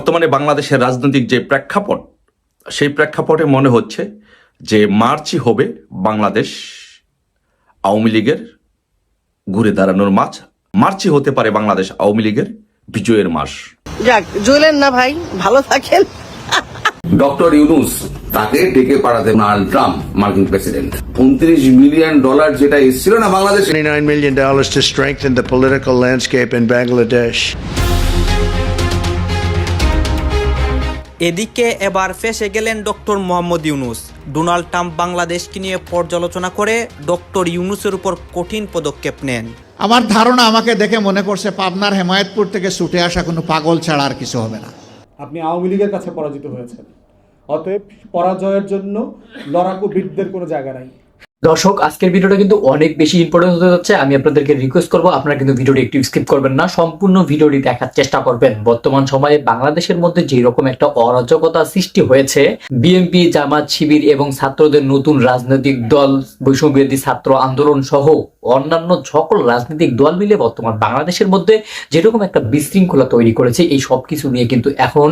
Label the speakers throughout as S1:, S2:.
S1: বর্তমানে বাংলাদেশের রাজনৈতিক যে প্রেক্ষাপট সেই প্রেক্ষাপটে মনে হচ্ছে যে মার্চই হবে বাংলাদেশ আওয়ামী লীগের ঘুরে দাঁড়ানোর মাছ। মার্চই হতে পারে বাংলাদেশ আওয়ামী লীগের বিজয়ের মাস।
S2: যাক জ্বলেন না ভাই ভালো থাকেন।
S3: ডক্টর ইউনুস তাকে ডেকে পাঠাতে ডোনাল্ড ট্রাম্প মার্কিন প্রেসিডেন্ট। উনত্রিশ মিলিয়ন ডলার যেটা এসেছিল না Bangladesh.
S4: $29 million to strengthen the political landscape in Bangladesh.
S5: এদিকে এবার ফেসে গেলেন doctor Mohammad Yunus. Donald Trump বাংলাদেশকে নিয়ে পর্যালোচনা করে ডক্টর ইউনুসের উপর কঠিন পদক্ষেপ নেন।
S6: আমার ধারণা আমাকে দেখে মনে করছে পাবনার হেমায়তপুর থেকে ছুটে আসা কোনো পাগল ছাড়া আর কিছু হবে না।
S7: আপনি আওয়ামী লীগের কাছে পরাজিত হয়েছেন। অতএব পরাজয়ের জন্য লড়াকু বীরদের কোনো জায়গা নাই।
S8: দর্শক, আজকের ভিডিওটা কিন্তু অনেক বেশি ইম্পর্টেন্ট হতে যাচ্ছে। আমি আপনাদেরকে রিকোয়েস্ট করব, আপনারা কিন্তু ভিডিওটি একটু স্কিপ করবেন না। সম্পূর্ণ ভিডিওটি দেখার চেষ্টা করবেন। বর্তমান সময়ে বাংলাদেশের মধ্যে যে রকম একটা অরাজকতা সৃষ্টি হয়েছে বিএনপি জামাত, শিবির এবং ছাত্রদের নতুন রাজনৈতিক দল, বৈষম্যবিরোধী ছাত্র আন্দোলন সহ অন্যান্য সকল রাজনৈতিক দল মিলে বর্তমান বাংলাদেশের মধ্যে যেরকম একটা বিশৃঙ্খলা তৈরি করেছে, এই সব কিছু নিয়ে কিন্তু এখন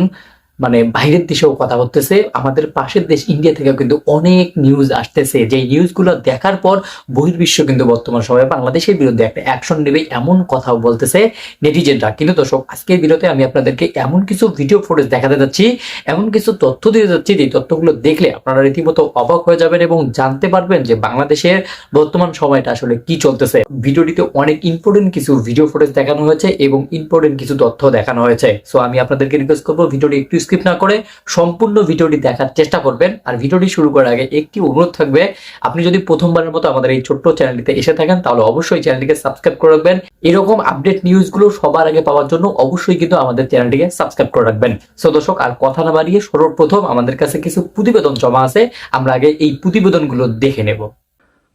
S8: মানে বাইরের দেশেও কথা বলতেছে। আমাদের পাশের দেশ ইন্ডিয়া থেকেও কিন্তু অনেক নিউজ আসতেছে। যে নিউজগুলো দেখার পর বহির্বিশ্ব কিন্তু বর্তমান সময়ে বাংলাদেশের বিরুদ্ধে একটা অ্যাকশন নেবে এমন কথাও বলতেছে নেটিজেনরা। কিন্তু দর্শক, আজকের ভিডিওতে আমি আপনাদেরকে এমন কিছু ভিডিও ফুটেজ দেখাতে যাচ্ছি, এমন কিছু তথ্য দিয়ে যাচ্ছি। যে তথ্যগুলো দেখলে আপনারা রীতিমতো অবাক হয়ে যাবেন এবং জানতে পারবেন যে বাংলাদেশের বর্তমান সময়টা আসলে কি চলতেছে। ভিডিওটিতে অনেক ইম্পর্টেন্ট কিছু ভিডিও ফুটেজ দেখানো হয়েছে এবং ইম্পর্টেন্ট কিছু তথ্য দেখানো হয়েছে। সো আমি আপনাদেরকে রিকোয়েস্ট করব ভিডিওটি একটু স্কিপ না করে সম্পূর্ণ ভিডিওটি দেখার চেষ্টা করবেন। আর ভিডিওটি শুরু করার আগে একটি অনুরোধ থাকবে, আপনি যদি প্রথমবারের মতো আমাদের এই ছোট্ট চ্যানেলটিতে এসে থাকেন, তাহলে অবশ্যই চ্যানেলটিকে সাবস্ক্রাইব করে রাখবেন। এরকম আপডেট নিউজগুলো সবার আগে পাওয়ার জন্য অবশ্যই কিন্তু আমাদের চ্যানেলটিকে সাবস্ক্রাইব করে রাখবেন। সো দর্শক, আর কথা না বাড়িয়ে সর্বপ্রথম আমাদের কাছে কিছু প্রতিবেদন জমা আছে। আমরা আগে এই প্রতিবেদনগুলো দেখে নেব।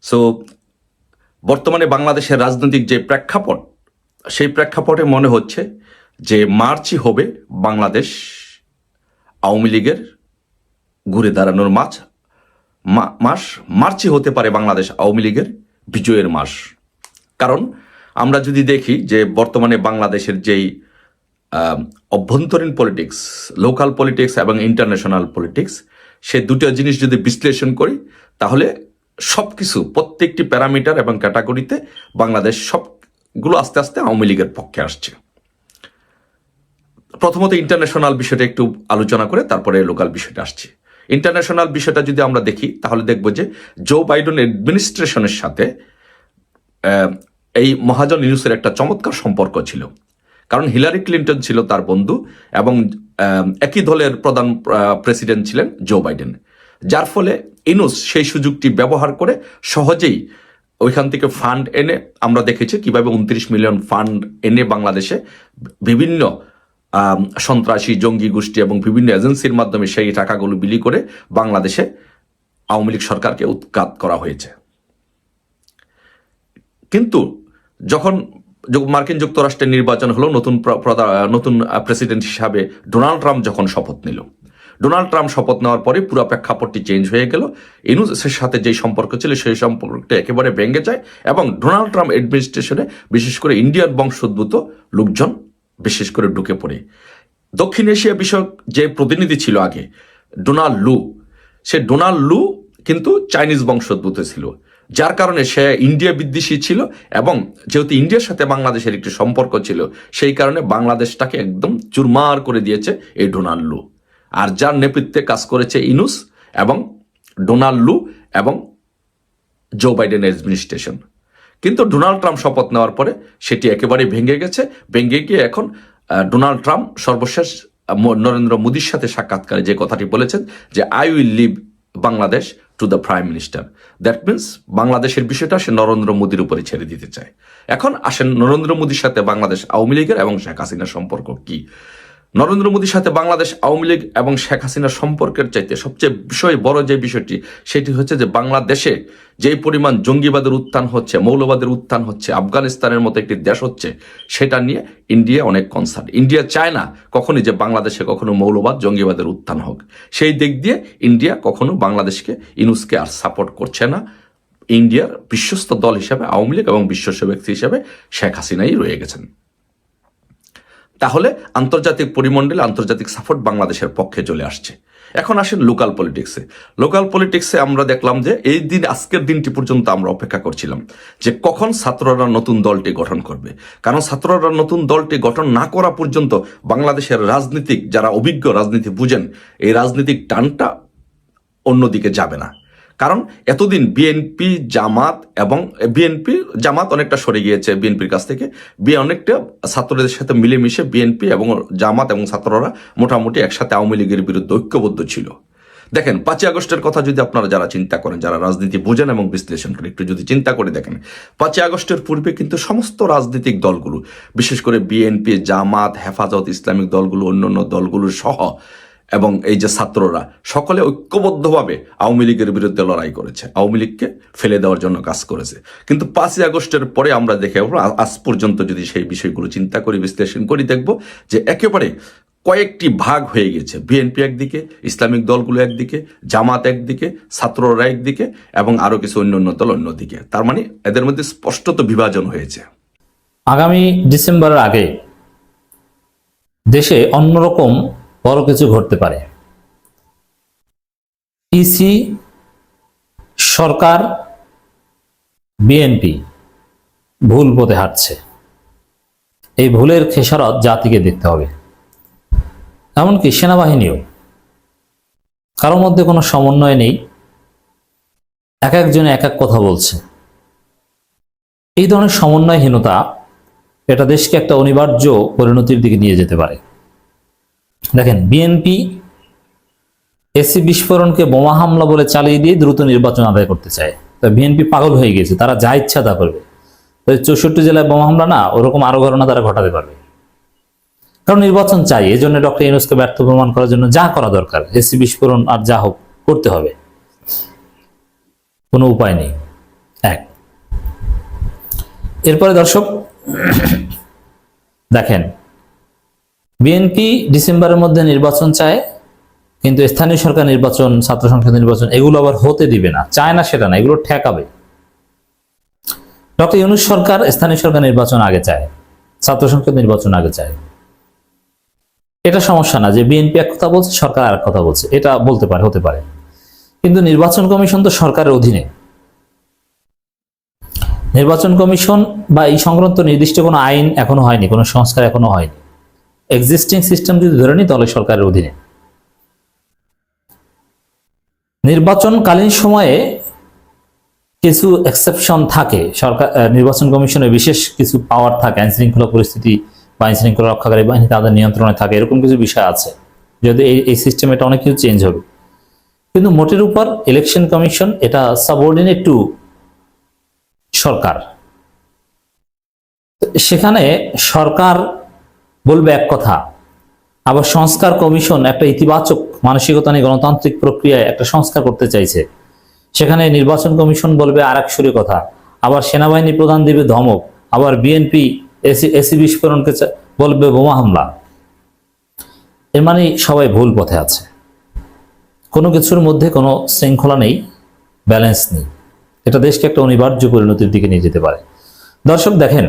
S1: সো বর্তমানে বাংলাদেশের রাজনৈতিক যে প্রেক্ষাপট, সেই প্রেক্ষাপটে মনে হচ্ছে যে মার্চই হবে বাংলাদেশ আওয়ামী লীগের ঘুরে দাঁড়ানোর মাছ মাস, মার্চই হতে পারে বাংলাদেশ আওয়ামী লীগের বিজয়ের মাস। কারণ আমরা যদি দেখি যে বর্তমানে বাংলাদেশের যেই অভ্যন্তরীণ পলিটিক্স লোকাল পলিটিক্স এবং ইন্টারন্যাশনাল পলিটিক্স সে দুটো জিনিস যদি বিশ্লেষণ করি, তাহলে সব কিছু প্রত্যেকটি প্যারামিটার এবং ক্যাটাগরিতে বাংলাদেশ সবগুলো আস্তে আস্তে আওয়ামী লীগের পক্ষে আসছে। প্রথমত ইন্টারন্যাশনাল বিষয়টা একটু আলোচনা করে তারপরে লোকাল বিষয়টা আসছে। ইন্টারন্যাশনাল বিষয়টা যদি আমরা দেখি, তাহলে দেখব যে জো বাইডেন অ্যাডমিনিস্ট্রেশনের সাথে এই মহাজন ইউনুসের একটা চমৎকার সম্পর্ক ছিল। কারণ হিলারি ক্লিন্টন ছিল তার বন্ধু এবং একই দলের প্রধান প্রেসিডেন্ট ছিলেন জো বাইডেন যার ফলে ইনুস সেই সুযোগটি ব্যবহার করে সহজেই ওইখান থেকে ফান্ড এনে, আমরা দেখেছি কীভাবে উনত্রিশ মিলিয়ন ফান্ড এনে বাংলাদেশে বিভিন্ন সন্ত্রাসী, জঙ্গি গোষ্ঠী এবং বিভিন্ন এজেন্সির মাধ্যমে সেই টাকাগুলো বিলি করে বাংলাদেশে আওয়ামী লীগ সরকারকে উৎখাত করা হয়েছে। কিন্তু যখন য- মার্কিন যুক্তরাষ্ট্রের নির্বাচন হলো, নতুন নতুন প্রেসিডেন্ট হিসাবে ডোনাল্ড ট্রাম্প যখন শপথ নিল, ডোনাল্ড ট্রাম্প শপথ নেওয়ার পরে পুরো প্রেক্ষাপটটি চেঞ্জ হয়ে গেল। ইনুসের সাথে যেই সম্পর্ক ছিল, সেই সম্পর্কটা একেবারে ভেঙে যায় এবং ডোনাল্ড ট্রাম্প অ্যাডমিনিস্ট্রেশনে বিশেষ করে ইন্ডিয়ান বংশোদ্ভূত লোকজন বিশেষ করে ঢুকে পড়ে। দক্ষিণ এশিয়া বিষয়ক যে প্রতিনিধি ছিল আগে ডোনাল্ড লু, সে ডোনাল্ড লু কিন্তু চাইনিজ বংশোদ্ভূত ছিল, যার কারণে সে ইন্ডিয়া বিদ্বেষী ছিল এবং যেহেতু ইন্ডিয়ার সাথে বাংলাদেশের একটি সম্পর্ক ছিল, সেই কারণে বাংলাদেশটাকে একদম চুরমার করে দিয়েছে এই ডোনাল্ড লু। আর যার নেতৃত্বে কাজ করেছে ইনুস এবং ডোনাল্ড লু এবং জো বাইডেন অ্যাডমিনিস্ট্রেশন। কিন্তু ডোনাল্ড ট্রাম্প শপথ নেওয়ার পরে সেটি একেবারে ভেঙে গেছে। ভেঙে গিয়ে এখন ডোনাল্ড ট্রাম্প সর্বশেষ নরেন্দ্র মোদীর সাথে সাক্ষাৎকারে যে কথাটি বলেছেন যে I will leave Bangladesh to the prime minister that means বাংলাদেশের বিষয়টা সে নরেন্দ্র মোদীর উপরে ছেড়ে দিতে চায়। এখন আসেন, নরেন্দ্র মোদীর সাথে বাংলাদেশ আওয়ামী লীগের এবং শেখ হাসিনার সম্পর্ক কি? নরেন্দ্র মোদীর সাথে বাংলাদেশ, আওয়ামী লীগ এবং শেখ হাসিনার সম্পর্কের চাইতে সবচেয়ে বিষয় বড় যে বিষয়টি, সেটি হচ্ছে যে বাংলাদেশে যেই পরিমাণ জঙ্গিবাদের উত্থান হচ্ছে, মৌলবাদের উত্থান হচ্ছে, আফগানিস্তানের মতো একটি দেশ হচ্ছে, সেটা নিয়ে ইন্ডিয়া অনেক কনসার্ন ইন্ডিয়া চায় না কখনই যে বাংলাদেশে কখনো মৌলবাদ, জঙ্গিবাদের উত্থান হোক। সেই দিক দিয়ে ইন্ডিয়া কখনো বাংলাদেশকে, ইনুসকে আর সাপোর্ট করছে না। ইন্ডিয়ার বিশ্বস্ত দল হিসাবে, আওয়ামী লীগ এবং বিশ্বস্ত ব্যক্তি হিসাবে শেখ হাসিনাই রয়ে গেছেন। তাহলে আন্তর্জাতিক পরিমণ্ডলে আন্তর্জাতিক সাপোর্ট বাংলাদেশের পক্ষে চলে আসছে। এখন আসেন লোকাল পলিটিক্সে লোকাল পলিটিক্সে আমরা দেখলাম যে এই দিন, আজকের দিনটি পর্যন্ত আমরা অপেক্ষা করছিলাম যে কখন ছাত্ররা নতুন দলটি গঠন করবে। কারণ ছাত্ররা নতুন দলটি গঠন না করা পর্যন্ত বাংলাদেশের রাজনীতিক যারা অভিজ্ঞ রাজনীতি বুঝেন, এই রাজনীতিক টানটা অন্যদিকে যাবে না। কারণ এতদিন বিএনপি জামাত এবং বিএনপি জামাত অনেকটা সরে গিয়েছে বিএনপির কাছ থেকে। বি অনেকটা ছাত্রদের সাথে মিলেমিশে বিএনপি এবং জামাত এবং ছাত্ররা মোটামুটি একসাথে আওয়ামী লীগের বিরুদ্ধে ঐক্যবদ্ধ ছিল। দেখেন, পাঁচই আগস্টের কথা যদি আপনারা যারা চিন্তা করেন, যারা রাজনীতি বোঝেন এবং বিশ্লেষণ করেন, একটু যদি চিন্তা করে দেখেন, পাঁচই আগস্টের পূর্বে কিন্তু সমস্ত রাজনৈতিক দলগুলো, বিশেষ করে বিএনপি জামাত, হেফাজত ইসলামিক দলগুলো, অন্যান্য দলগুলো সহ এবং এই যে ছাত্ররা, সকলে ঐক্যবদ্ধভাবে আওয়ামী লীগের বিরুদ্ধে লড়াই করেছে। আওয়ামী লীগকে ফেলে দেওয়ার জন্য কাজ করেছে। কিন্তু পাঁচই আগস্টের পরে আমরা দেখে আজ পর্যন্ত যদি সেই বিষয়গুলো চিন্তা করি, বিশ্লেষণ করি, দেখব যে একেবারে কয়েকটি ভাগ হয়ে গেছে বিএনপি একদিকে, ইসলামিক দলগুলো একদিকে, জামাত একদিকে, ছাত্ররা একদিকে এবং আরও কিছু অন্য অন্য দল অন্যদিকে। তার মানে এদের মধ্যে স্পষ্টত বিভাজন হয়েছে।
S9: আগামী ডিসেম্বরের আগে দেশে অন্যরকম বড় কিছু ঘটতে পারে। ইসি সরকার বিএনপি ভুল পথে হাঁটছে। এই ভুলের খেসারত জাতিকে দেখতে হবে। এমনকি সেনাবাহিনীও। কারোর মধ্যে কোনো সমন্বয় নেই। এক একজনে এক এক কথা বলছে। এই ধরনের সমন্বয়হীনতা এটা দেশকে একটা অনিবার্য পরিণতির দিকে নিয়ে যেতে পারে। দেখেন বিএনপি এসি বিস্ফোরণকে বোমা হামলা বলে চালিয়ে দিয়ে দ্রুত নির্বাচন আদায় করতে চায়। তা বিএনপি পাগল হয়ে গেছে, তারা যা ইচ্ছা তা করবে। চৌষট্টি জেলায় বোমা হামলা না, ওরকম আরও ঘটনা তারা ঘটাতে পারবে। কারণ নির্বাচন চাই এই জন্য ডক্টর ইউনুসকে ব্যর্থ প্রমাণ করার জন্য যা করা দরকার এসি বিস্ফোরণ আর যা হোক, করতে হবে। কোনো উপায় নেই। এক। এরপরে দর্শক, দেখেন বিএনপি ডিসেম্বরের মধ্যে নির্বাচন চায়, কিন্তু স্থানীয় সরকার নির্বাচন, ছাত্র সংসদ নির্বাচন, এগুলো আবার হতে দিবে না, চায় না সেটা না, এগুলো ঠেকাবে। ডক্টর ইউনুস সরকার স্থানীয় সরকার নির্বাচন আগে চায়, ছাত্র সংসদ নির্বাচন আগে চায়। এটা সমস্যা না যে বিএনপি এক কথা বলছে, সরকার আর কথা বলছে, এটা বলতে পারে, হতে পারে। কিন্তু নির্বাচন কমিশন তো সরকারের অধীনে। নির্বাচন কমিশন বা এই সংক্রান্ত নির্দিষ্ট কোনো আইন এখনও হয়নি, কোনো সংস্কার এখনও হয়নি। এক্সিস্টিং সিস্টেম যদি ধরে নিই, তাহলে সরকারের অধীনে। নির্বাচনকালীন সময়ে কিছু এক্সেপশন থাকে। সরকার নির্বাচন কমিশনের বিশেষ কিছু পাওয়ার থাকে আইন শৃঙ্খলা পরিস্থিতি বা আইন শৃঙ্খলা রক্ষাকারী বাহিনী তাদের নিয়ন্ত্রণে থাকে, এরকম কিছু বিষয় আছে। যদি এই এই সিস্টেম এটা অনেক কিছু চেঞ্জ হবে। কিন্তু মোটের উপর ইলেকশন কমিশন এটা সাবঅর্ডিনেট টু সরকার। সেখানে সরকার বলবে এক কথা, আবার সংস্কার কমিশন একটা ইতিবাচক মানসিকতা নিয়ে গণতান্ত্রিক প্রক্রিয়ায় একটা সংস্কার করতে চাইছে। সেখানে নির্বাচন কমিশন বলবে আর এক সুরে কথা, আবার সেনাবাহিনী প্রধান দিবে ধমক, আবার বিএনপি এসি এসি বিস্ফোরণকে বলবে বোমা হামলা। এর মানে সবাই ভুল পথে আছে। কোনো কিছুর মধ্যে কোনো শৃঙ্খলা নেই ব্যালেন্স নেই। এটা দেশকে একটা অনিবার্য পরিণতির দিকে নিয়ে যেতে পারে। দর্শক দেখেন,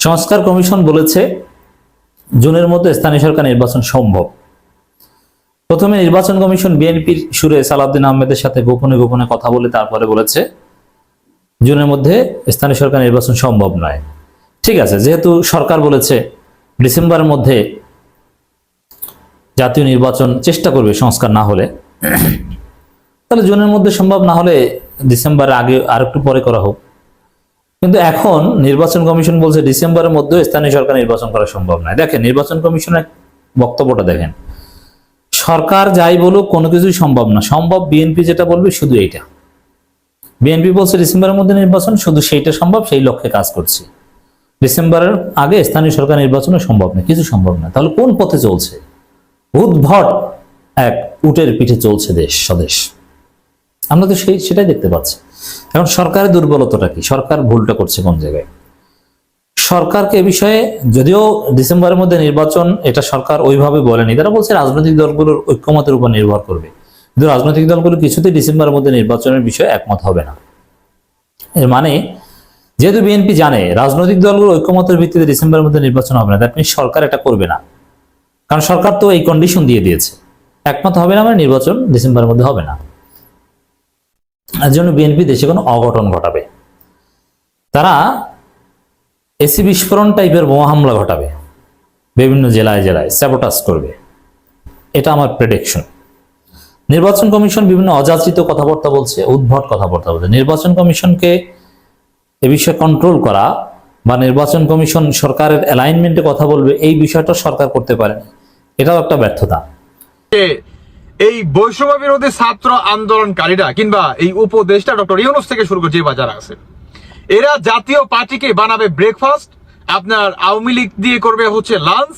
S9: সংস্কার কমিশন বলেছে জুনের মধ্যে স্থানীয় সরকার নির্বাচন সম্ভব। প্রথমে নির্বাচন কমিশন বিএনপির সুরে সালাউদ্দিন আহমেদের সাথে গোপনে গোপনে কথা বলে তারপরে বলেছে, জুনের মধ্যে স্থানীয় সরকার নির্বাচন সম্ভব নয়। ঠিক আছে, যেহেতু সরকার বলেছে ডিসেম্বরের মধ্যে জাতীয় নির্বাচন চেষ্টা করবে সংস্কার না হলে, তাহলে জুনের মধ্যে সম্ভব না হলে ডিসেম্বরের আগে আর একটু পরে করা হোক। কিন্তু এখন নির্বাচন কমিশন বলছে ডিসেম্বরের মধ্যে স্থানীয় সরকার নির্বাচন করা সম্ভব নয়। দেখেন, নির্বাচন কমিশনের বক্তব্যটা দেখেন। সরকার যাই বলুক, কোনো কিছুই সম্ভব না। সম্ভব বিএনপি যেটা বলবে শুধু এইটা। বিএনপি বলছে ডিসেম্বরের মধ্যে নির্বাচন, শুধু সেইটা সম্ভব, সেই লক্ষ্যে কাজ করছে। ডিসেম্বরের আগে স্থানীয় সরকার নির্বাচনও সম্ভব না কিছু সম্ভব না তাহলে কোন পথে চলছে? উদ্ভট এক উটের পিঠে চলছে দেশ স্বদেশ। আমরা তো সেই সেটাই দেখতে পাচ্ছি। এখন সরকারের দুর্বলতাটা কি? সরকার ভুলটা করছে কোন জায়গায়? সরকারকে এ বিষয়ে যদিও ডিসেম্বরের মধ্যে নির্বাচন এটা সরকার ওইভাবে বলেনি, তারা বলছে রাজনৈতিক দলগুলোর ঐক্যমতের উপর নির্ভর করবে। কিন্তু রাজনৈতিক দলগুলো কিছুতেই ডিসেম্বরের মধ্যে নির্বাচনের বিষয়ে একমত হবে না। এর মানে যেহেতু বিএনপি জানে রাজনৈতিক দলগুলো ঐক্যমতের ভিত্তিতে ডিসেম্বরের মধ্যে নির্বাচন হবে না দ্যাট মিনস সরকার এটা করবে না। কারণ সরকার তো এই কন্ডিশন দিয়ে দিয়েছে। একমত হবে না মানে নির্বাচন ডিসেম্বরের মধ্যে হবে না। জন্য বিএনপি দেশে কোনো অঘটন ঘটাবে। তারা এসি বিস্ফোরণ টাইপের বোমা হামলা ঘটাবে। বিভিন্ন জেলায় জেলায় স্যাবোটাস করবে। এটা আমার প্রেডিকশন নির্বাচন কমিশন বিভিন্ন অযাচিত কথাবার্তা বলছে, উদ্ভট কথাবার্তা বলছে। নির্বাচন কমিশনকে এ বিষয়ে কন্ট্রোল করা বা নির্বাচন কমিশন সরকারের অ্যালাইনমেন্টে কথা বলবে, এই বিষয়টা সরকার করতে পারেনি। এটাও একটা ব্যর্থতা।
S10: এই বৈষম্য বিরোধী ছাত্র আন্দোলনকারীরা কিংবা এই উপদেশটা ডক্টর ইউনুস থেকে শুরু করে যে বাজার আছে, এরা জাতীয় পার্টিকে বানাবে ব্রেকফাস্ট আপনার আওয়ামী লীগ দিয়ে করবে হচ্ছে লাঞ্চ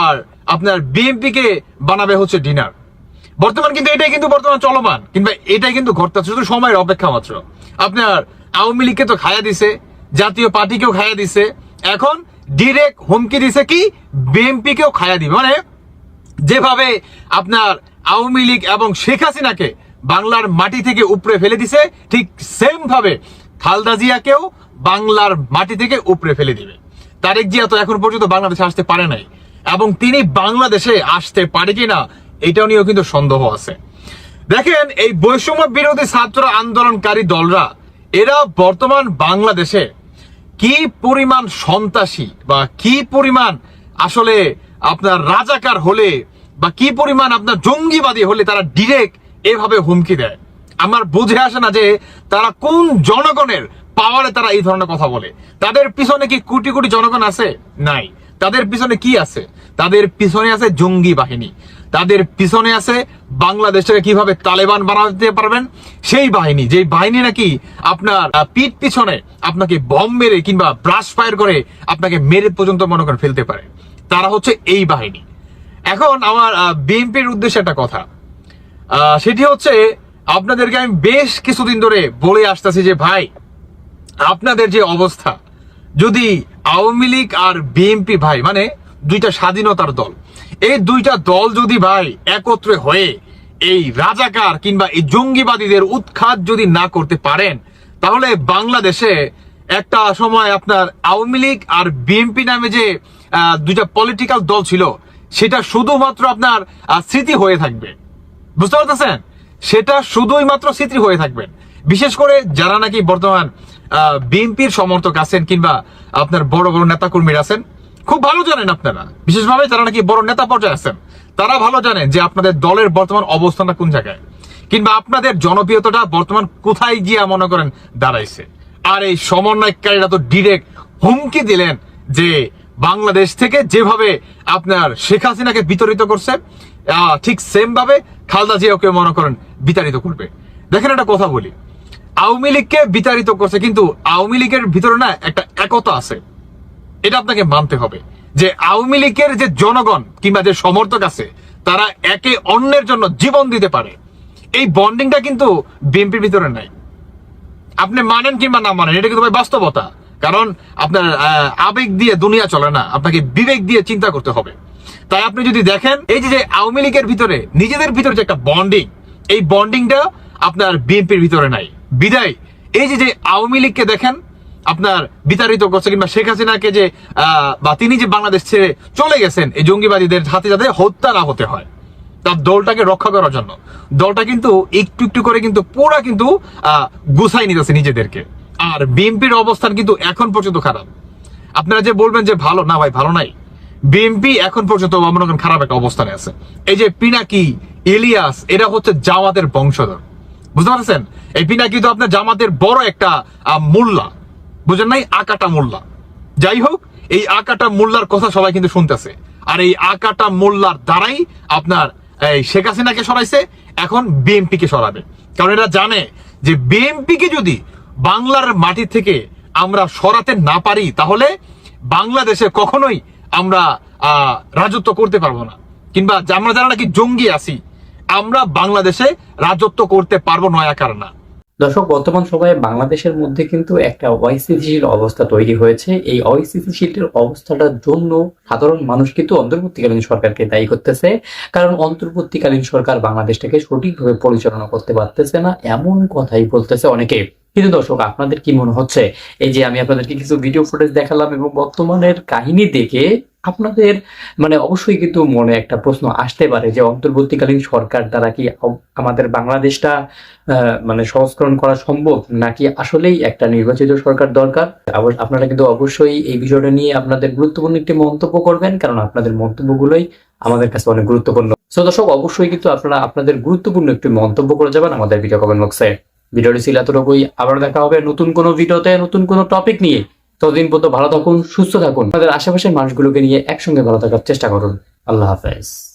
S10: আর আপনার বিএনপি কে বানাবে হচ্ছে ডিনার বর্তমান কিন্তু এটাই কিন্তু বর্তমান চলমান, কিংবা এটাই কিন্তু ঘটতেছে, শুধু সময়ের অপেক্ষা মাত্র। আপনার আওয়ামী লীগকে তো খায়া দিছে, জাতীয় পার্টিকেও খায়া দিছে, এখন ডিরেক্ট হুমকি দিছে কি? বিএনপি কেও খায়া দিবে। মানে যেভাবে আপনার আওয়ামী লীগ এবং শেখ হাসিনাকে বাংলার মাটি থেকে উপরে ফেলে দিছে। ঠিক সেম ভাবে খালদা জিয়াকেও বাংলার মাটি থেকে উপরে ফেলে দিবে। তারেক জিয়া তো এখন পর্যন্ত বাংলাদেশে আসতে পারে নাই। এবং তিনি বাংলাদেশে আসতে পারে কিনা এটা নিয়েও কিন্তু সন্দেহ আছে। দেখেন, এই বৈষম্য বিরোধী ছাত্র আন্দোলনকারী দলরা, এরা বর্তমান বাংলাদেশে কি পরিমাণ সন্ত্রাসী বা কি পরিমাণ আসলে আপনার রাজাকার হলে বা কি পরিমাণ আপনার জঙ্গিবাদী হলে তারা ডিরেক্ট এভাবে হুমকি দেয়? আমার বুঝে আসে না যে তারা কোন জনগণের পাওয়ারে তারা এই ধরনের কথা বলে। তাদের পিছনে কি কোটি কোটি জনগণ আছে? নাই। তাদের পিছনে কি আছে? তাদের পিছনে আছে জঙ্গি বাহিনী। তাদের পিছনে আছে বাংলাদেশকে কীভাবে তালেবান বানাতে পারবেন? সেই বাহিনী। যে বাহিনী নাকি আপনার পিঠ পিছনে আপনাকে বম মেরে কিংবা ব্রাশ ফায়ার করে আপনাকে মেরে পর্যন্ত মনে করেন ফেলতে পারে। তারা হচ্ছে এই বাহিনী। এখন আমার বিএনপির উদ্দেশ্যে একটা কথা। সেটি হচ্ছে আপনাদেরকে আমি বেশ কিছুদিন ধরে বলে আসতেছি যে, ভাই, আপনাদের যে অবস্থা, যদি আওয়ামী লীগ আর বিএনপি, ভাই মানে দুইটা স্বাধীনতার দল, এই দুইটা দল যদি, ভাই, একত্রে হয়ে এই রাজাকার কিংবা এই জঙ্গিবাদীদের উৎখাত যদি না করতে পারেন, তাহলে বাংলাদেশে একটা সময় আপনার আওয়ামী লীগ আর বিএনপি নামে যে দুইটা পলিটিক্যাল দল ছিল সেটা শুধুমাত্র আপনার স্মৃতি হয়ে থাকবে। বুঝতে পারতেছেন? সেটা শুধুই মাত্র স্মৃতি হয়ে থাকবেন বিশেষ করে যারা নাকি বর্তমান বিএনপির সমর্থক আছেন কিংবা আপনার বড় বড় নেতাকর্মীরা আছেন, খুব ভালো জানেন আপনারা। বিশেষভাবে যারা নাকি বড় নেতা পর্যায়ে আছেন, তারা ভালো জানেন যে আপনাদের দলের বর্তমান অবস্থানটা কোন জায়গায়। কিংবা আপনাদের জনপ্রিয়তাটা বর্তমান কোথায় গিয়ে মনে করেন দাঁড়াইছে। আর এই সমন্বয়কারীরা তো ডিরেক্ট হুমকি দিলেন যে বাংলাদেশ থেকে যেভাবে আপনার শেখ হাসিনাকে বিতরিত করছে ঠিক সেম ভাবে খালদা জিয়াকে মনে করেন বিতাড়িত করবে। দেখেন একটা কথা বলি। আওয়ামী লীগকে বিতাড়িত করছে, কিন্তু আওয়ামী লীগের ভিতরে না একটা একতা আছে। এটা আপনাকে মানতে হবে যে আওয়ামী লীগের যে জনগণ কিংবা যে সমর্থক আছে, তারা একে অন্যের জন্য জীবন দিতে পারে। এই বন্ডিংটা কিন্তু বিএনপির ভিতরে নাই। আপনি মানেন কিংবা না মানেন, এটা কিন্তু বাস্তবতা। কারণ আপনার আবেগ দিয়ে দুনিয়া চলে না আপনাকে বিবেক দিয়ে চিন্তা করতে হবে। তাই আপনি যদি দেখেন এই যে আওয়ামী লীগের ভিতরে নিজেদের ভিতরে যে একটা বন্ডিং এই বন্ডিংটা আপনার বিএনপির ভিতরে নাই। বিদায় এই যে যে আওয়ামী লীগকে দেখেন আপনার বিতাড়িত করছে কিংবা শেখ হাসিনাকে যে বা তিনি যে বাংলাদেশ ছেড়ে চলে গেছেন এই জঙ্গিবাদীদের হাতে যাতে হত্যা না হতে হয় তার দলটাকে রক্ষা করার জন্য। দলটা কিন্তু একটু একটু করে কিন্তু পুরা কিন্তু আহ, গুছাই নিতেছে নিজেদেরকে। আর বিএনপির অবস্থান কিন্তু এখন পর্যন্ত খারাপ। আপনারা যে বলবেন যে ভালো, না ভাই, ভালো নাই। বিএনপি এখন পর্যন্ত মনে খারাপ একটা অবস্থানে আছে। এই যে পিনাকি, ইলিয়াস, এরা হচ্ছে জামাতের বংশধর। বুঝতে পারছেন? এই পিনাকি তো আপনার জামাতের বড় একটা মোল্লা। বুঝেন নাই? আকাটা মোল্লা। যাই হোক, এই আকাটা মোল্লার কথা সবাই কিন্তু শুনতেছে। আর এই আকাটা মোল্লার দ্বারাই আপনার, এই শেখ হাসিনাকে সরাইছে, এখন বিএনপি কে সরাবে। কারণ এরা জানে যে বিএনপি কে যদি বাংলার মাটি থেকে আমরা সরাতে না পারি, তাহলে বাংলাদেশে কখনোই আমরা রাজত্ব করতে পারব না। কিংবা আমরা যারা নাকি জঙ্গি আছি, আমরা বাংলাদেশে রাজত্ব করতে পারব নয়া কারণ
S8: দর্শক, বর্তমান সময়ে বাংলাদেশের মধ্যে কিন্তু একটা অস্থিতিশীল অবস্থা তৈরি হয়েছে। এই অস্থিতিশীল অবস্থাটার জন্য সাধারণ মানুষ কিন্তু অন্তর্বর্তীকালীন সরকারকে দায়ী করতেছে। কারণ অন্তর্বর্তীকালীন সরকার বাংলাদেশটাকে সঠিকভাবে পরিচালনা করতে পারতেছে না, এমন কথাই বলতেছে অনেকে। কিন্তু দর্শক, আপনাদের কি মনে হচ্ছে? এই যে আমি আপনাদেরকে কিছু ভিডিও ফুটেজ দেখালাম এবং বর্তমানের কাহিনী দেখে আপনাদের মানে অবশ্যই কিন্তু মনে একটা প্রশ্ন আসতে পারে যে অন্তর্বর্তীকালীন সরকার দ্বারা কি আম- আমাদের বাংলাদেশটা মানে সংস্করণ করা সম্ভব? নাকি আসলেই একটা নির্বাচিত সরকার দরকার? আপনারা কিন্তু অবশ্যই এই বিষয়টা নিয়ে আপনাদের গুরুত্বপূর্ণ একটি মন্তব্য করবেন, কারণ আপনাদের মন্তব্যগুলোই আমাদের কাছে অনেক গুরুত্বপূর্ণ। সো দর্শক, অবশ্যই কিন্তু আপনারা আপনাদের গুরুত্বপূর্ণ একটি মন্তব্য করে যাবেন আমাদের ভিডিও কমেন্ট বক্সে ভিডিওটি ছিল এতটুকুই। আবার দেখা হবে নতুন কোনো ভিডিওতে, নতুন কোনো টপিক নিয়ে। ততদিন পর্যন্ত ভালো থাকুন, সুস্থ থাকুন। আমাদের আশেপাশের মানুষগুলোকে নিয়ে একসঙ্গে ভালো থাকার চেষ্টা করুন। আল্লাহ হাফেজ।